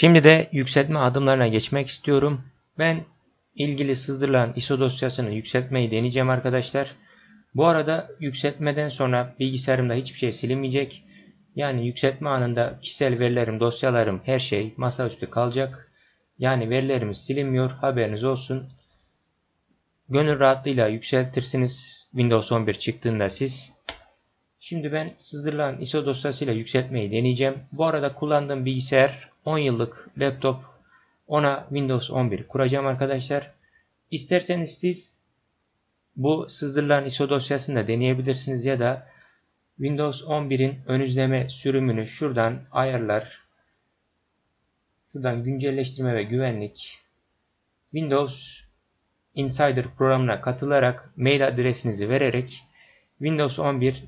Şimdi de yükseltme adımlarına geçmek istiyorum. Ben ilgili sızdırılan ISO dosyasını yükseltmeyi deneyeceğim arkadaşlar. Bu arada yükseltmeden sonra bilgisayarımda hiçbir şey silinmeyecek. Yani yükseltme anında kişisel verilerim, dosyalarım, her şey masaüstü kalacak. Yani verilerimiz silinmiyor. Haberiniz olsun. Gönül rahatlığıyla yükseltirsiniz Windows 11 çıktığında siz. Şimdi ben sızdırılan ISO dosyasıyla yükseltmeyi deneyeceğim. Bu arada kullandığım bilgisayar 10 yıllık laptop. Ona Windows 11 kuracağım arkadaşlar. İsterseniz siz bu sızdırılan ISO dosyasını da deneyebilirsiniz ya da Windows 11'in ön izleme sürümünü şuradan ayarlar. Şuradan güncelleştirme ve güvenlik. Windows Insider programına katılarak mail adresinizi vererek Windows 11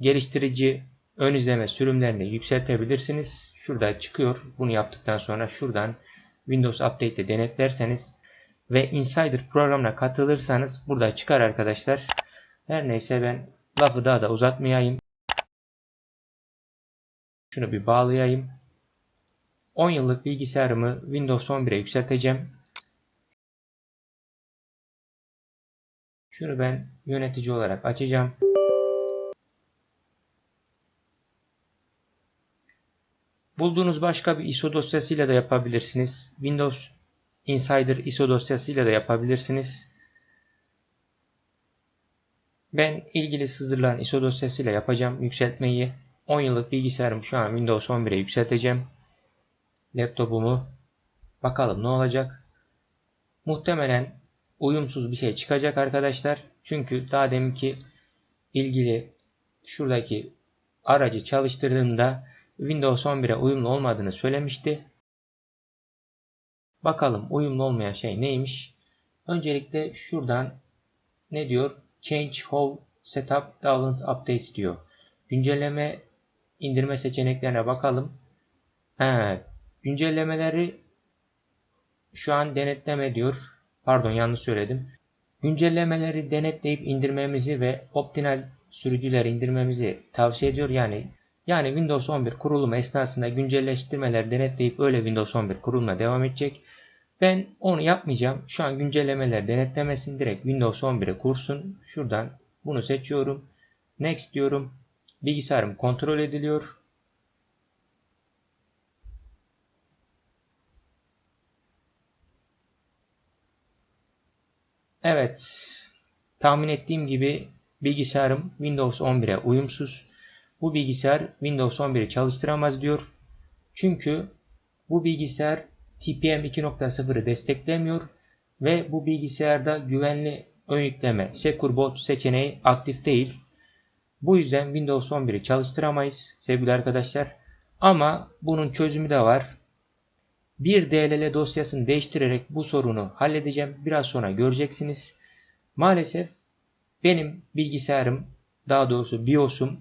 geliştirici ön izleme sürümlerini yükseltebilirsiniz. Şurada çıkıyor. Bunu yaptıktan sonra şuradan Windows Update'de denetlerseniz ve Insider programına katılırsanız burada çıkar arkadaşlar. Her neyse ben lafı daha da uzatmayayım. Şunu bir bağlayayım. 10 yıllık bilgisayarımı Windows 11'e yükselteceğim. Şunu ben yönetici olarak açacağım. Bulduğunuz başka bir ISO dosyasıyla da yapabilirsiniz. Windows Insider ISO dosyasıyla da yapabilirsiniz. Ben ilgili sızdırılan ISO dosyasıyla yapacağım yükseltmeyi. 10 yıllık bilgisayarım şu an Windows 11'e yükselteceğim. Laptopumu. Bakalım ne olacak. Muhtemelen uyumsuz bir şey çıkacak arkadaşlar. Çünkü daha deminki ilgili şuradaki aracı çalıştırdığımda Windows 11'e uyumlu olmadığını söylemişti. Bakalım uyumlu olmayan şey neymiş? Öncelikle şuradan ne diyor? Change How Setup Download Updates diyor. Güncelleme indirme seçeneklerine bakalım. He, güncellemeleri şu an denetleme diyor. Pardon yanlış söyledim. Güncellemeleri denetleyip indirmemizi ve optimal sürücüleri indirmemizi tavsiye ediyor. Yani yani Windows 11 kurulumu esnasında güncelleştirmeler denetleyip öyle Windows 11 kurulumuna devam edecek. Ben onu yapmayacağım. Şu an güncellemeler denetlemesin. Direkt Windows 11'e kursun. Şuradan bunu seçiyorum. Next diyorum. Bilgisayarım kontrol ediliyor. Evet. Tahmin ettiğim gibi bilgisayarım Windows 11'e uyumsuz. Bu bilgisayar Windows 11'i çalıştıramaz diyor. Çünkü bu bilgisayar TPM 2.0'ı desteklemiyor ve bu bilgisayarda güvenli ön yükleme Secure Boot seçeneği aktif değil. Bu yüzden Windows 11'i çalıştıramayız sevgili arkadaşlar. Ama bunun çözümü de var. Bir DLL dosyasını değiştirerek bu sorunu halledeceğim. Biraz sonra göreceksiniz. Maalesef benim bilgisayarım daha doğrusu BIOS'um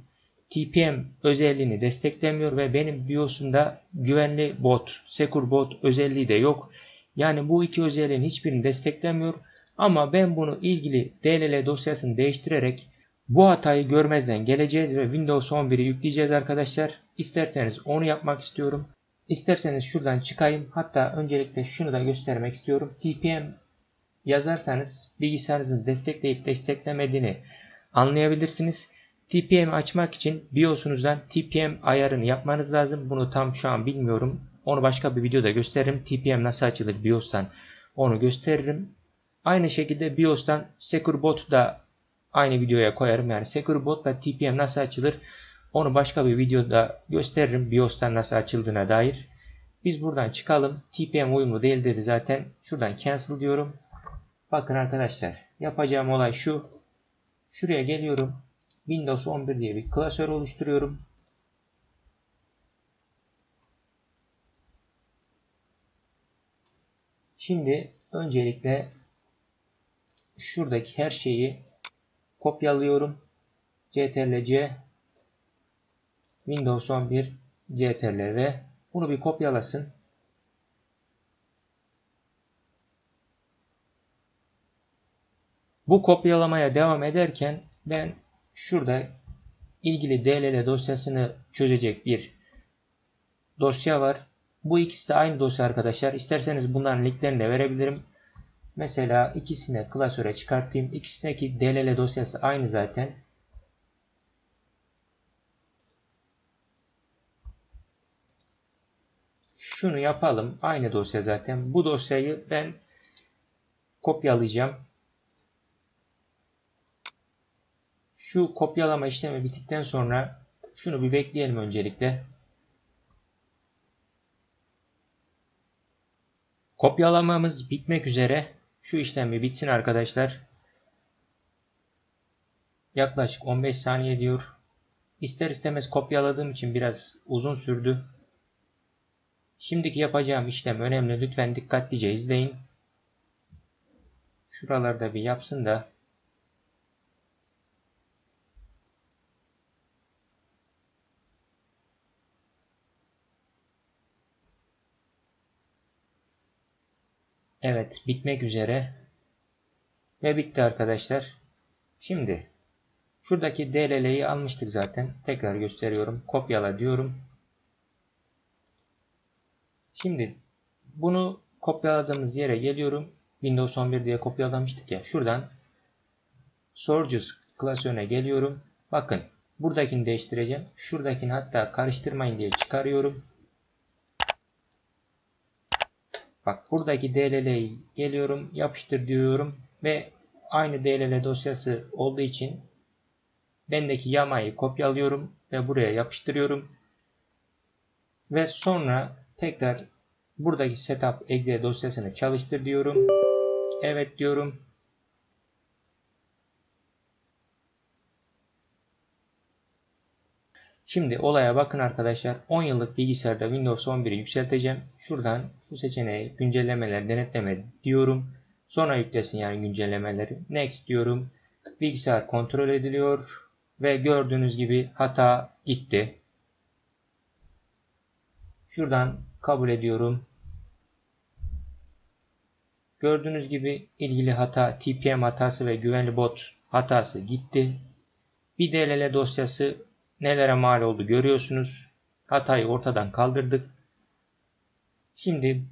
TPM özelliğini desteklemiyor ve benim BIOS'umda güvenli bot, secure bot özelliği de yok. Yani bu iki özelliğin hiçbirini desteklemiyor. Ama ben bunu ilgili DLL dosyasını değiştirerek bu hatayı görmezden geleceğiz ve Windows 11'i yükleyeceğiz arkadaşlar. İsterseniz onu yapmak istiyorum. İsterseniz şuradan çıkayım. Hatta öncelikle şunu da göstermek istiyorum. TPM yazarsanız bilgisayarınızın destekleyip desteklemediğini anlayabilirsiniz. TPM açmak için BIOS'unuzdan TPM ayarını yapmanız lazım. Bunu tam şu an bilmiyorum. Onu başka bir videoda gösteririm. TPM nasıl açılır BIOS'tan onu gösteririm. Aynı şekilde BIOS'tan Secure Bot da aynı videoya koyarım. Yani Secure Bot ve TPM nasıl açılır onu başka bir videoda gösteririm. BIOS'tan nasıl açıldığına dair. Biz buradan çıkalım. TPM uyumlu değil dedi zaten. Şuradan cancel diyorum. Bakın arkadaşlar yapacağım olay şu. Şuraya geliyorum. Windows 11 diye bir klasör oluşturuyorum. Şimdi öncelikle şuradaki her şeyi kopyalıyorum. CTRL-C Windows 11 CTRL ve bunu bir kopyalasın. Bu kopyalamaya devam ederken ben şurada ilgili DLL dosyasını çözecek bir dosya var. Bu ikisi de aynı dosya arkadaşlar. İsterseniz bunların linklerini de verebilirim. Mesela ikisine klasöre çıkartayım. İkisindeki DLL dosyası aynı zaten. Şunu yapalım. Aynı dosya zaten. Bu dosyayı ben kopyalayacağım. Şu kopyalama işlemi bittikten sonra şunu bir bekleyelim öncelikle. Kopyalamamız bitmek üzere. Şu işlem bir bitsin arkadaşlar. Yaklaşık 15 saniye diyor. İster istemez kopyaladığım için biraz uzun sürdü. Şimdiki yapacağım işlem önemli. Lütfen dikkatlice izleyin. Şuralarda bir yapsın da Evet bitmek üzere. Ve bitti arkadaşlar. Şimdi şuradaki DLL'yi almıştık zaten. Tekrar gösteriyorum. Kopyala diyorum. Şimdi bunu kopyaladığımız yere geliyorum. Windows 11 diye kopyalamıştık ya. Şuradan Sources klasörüne geliyorum. Bakın buradakini değiştireceğim. Şuradakini hatta karıştırmayın diye çıkarıyorum. Bak buradaki DLL'yi geliyorum yapıştır diyorum ve aynı DLL dosyası olduğu için bendeki yamayı kopyalıyorum ve buraya yapıştırıyorum. Ve sonra tekrar buradaki setup exe dosyasını çalıştır diyorum. Evet diyorum. Şimdi olaya bakın arkadaşlar. 10 yıllık bilgisayarda Windows 11'i yükselteceğim. Şuradan şu seçeneği güncellemeler denetleme diyorum. Sonra yüklesin yani güncellemeleri. Next diyorum. Bilgisayar kontrol ediliyor. Ve gördüğünüz gibi hata gitti. Şuradan kabul ediyorum. Gördüğünüz gibi ilgili hata TPM hatası ve güvenli bot hatası gitti. Bir DLL dosyası nelere mal oldu görüyorsunuz. Hatayı ortadan kaldırdık. Şimdi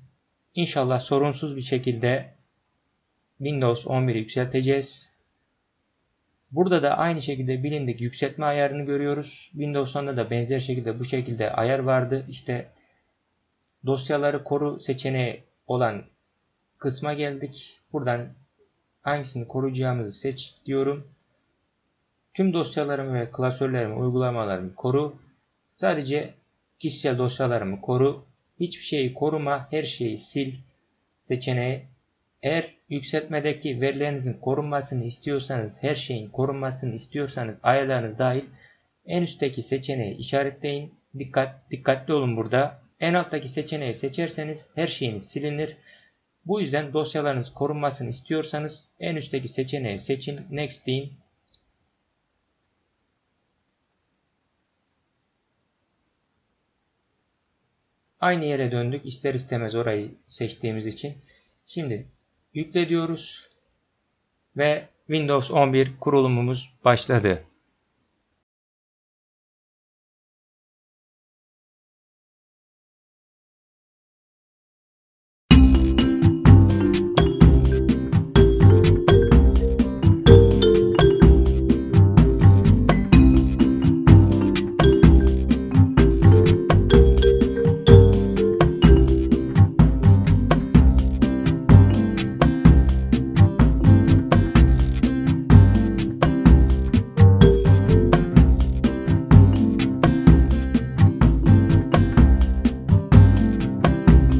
inşallah sorunsuz bir şekilde Windows 11'i yükselteceğiz. Burada da aynı şekilde bilindik yükseltme ayarını görüyoruz. Windows 10'da da benzer şekilde bu şekilde ayar vardı. İşte dosyaları koru seçeneği olan kısma geldik. Buradan hangisini koruyacağımızı seç diyorum. Tüm dosyalarımı ve klasörlerimi, uygulamalarımı koru. Sadece kişisel dosyalarımı koru. Hiçbir şeyi koruma, her şeyi sil seçeneği. Eğer yükseltmedeki verilerinizin korunmasını istiyorsanız, her şeyin korunmasını istiyorsanız ayarlarınız dahil en üstteki seçeneği işaretleyin. Dikkat, dikkatli olun burada. En alttaki seçeneği seçerseniz her şeyiniz silinir. Bu yüzden dosyalarınız korunmasını istiyorsanız en üstteki seçeneği seçin. Next deyin. Aynı yere döndük. İster istemez orayı seçtiğimiz için. Şimdi yükle diyoruz. Ve Windows 11 kurulumumuz başladı.